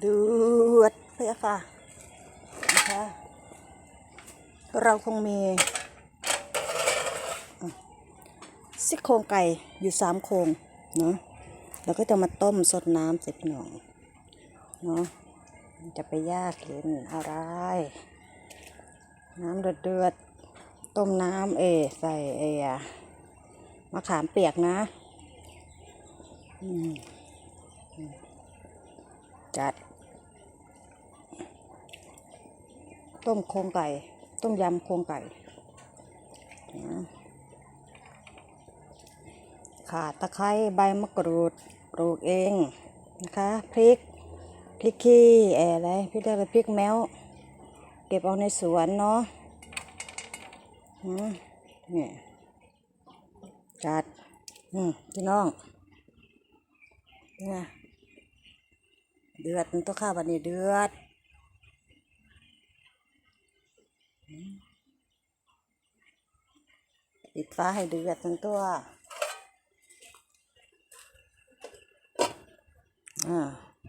เดือดเลยอค่ะนะคะเราคงมีซี่โครงไก่อยู่สามโครงเนาะเราก็จะมาต้มสดน้ำเสร็จหน่อยเนาะจะไปยากกินอะไร น้ำเดือดเดือดต้มน้ำเอใส่เอะมะขามเปียกนะจัด ต้มโครงไก่ ต้มยำโครงไก่ ขาตะไคร้ใบมะกรูดปลูกเองนะคะพริกพริกขี้แอะไรพริกอะไรพริกแมวเก็บเอาในสวนเนาะเนี่ยจัดพี่น้องเนี่ยเดือดมันต้องข้าววันนี้เดือด ปิดฟ้าให้เดือดทั้งตัว อ่า